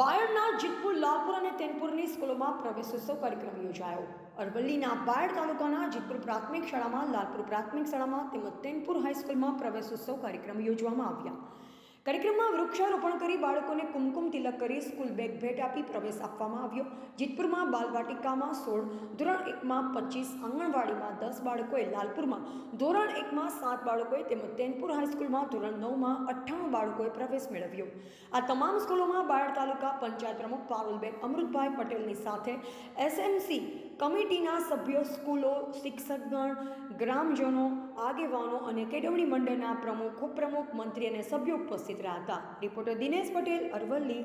બાયડના જીતપુર, લાલપુર અને તેનપુરની સ્કૂલોમાં પ્રવેશોત્સવ કાર્યક્રમ યોજાયો. અરવલ્લીના બાયડ તાલુકાના જીતપુર પ્રાથમિક શાળામાં, લાલપુર પ્રાથમિક શાળામાં તેમજ તેનપુર હાઈસ્કૂલમાં પ્રવેશોત્સવ કાર્યક્રમ યોજવામાં આવ્યા. કાર્યક્રમમાં વૃક્ષારોપણ કરી બાળકોને કુમકુમ તિલક કરી સ્કૂલ બેગ ભેટ આપી પ્રવેશ આપવામાં આવ્યો. જીતપુરમાં બાલવાટિકામાં સોળ, ધોરણ એકમાં પચીસ, આંગણવાડીમાં દસ બાળકોએ લાલપુરમાં, ધોરણ એકમાં સાત બાળકોએ તેમજ તેનપુર હાઈસ્કૂલમાં ધોરણ નવમાં અઠ્ઠાણું બાળકોએ પ્રવેશ મેળવ્યો. આ તમામ સ્કૂલોમાં બાળ તાલુકા પંચાયત પ્રમુખ પારુલબેન અમૃતભાઈ પટેલની સાથે એસએમસી કમિટીના સભ્યો, સ્કૂલો, શિક્ષકગણ, ગ્રામજનો, આગેવાનો અને કેળવણી મંડળના પ્રમુખ, ઉપપ્રમુખ, મંત્રી અને સભ્યો ઉપસ્થિત રહ્યા હતા. રિપોર્ટર દિનેશ પટેલ, અરવલ્લી.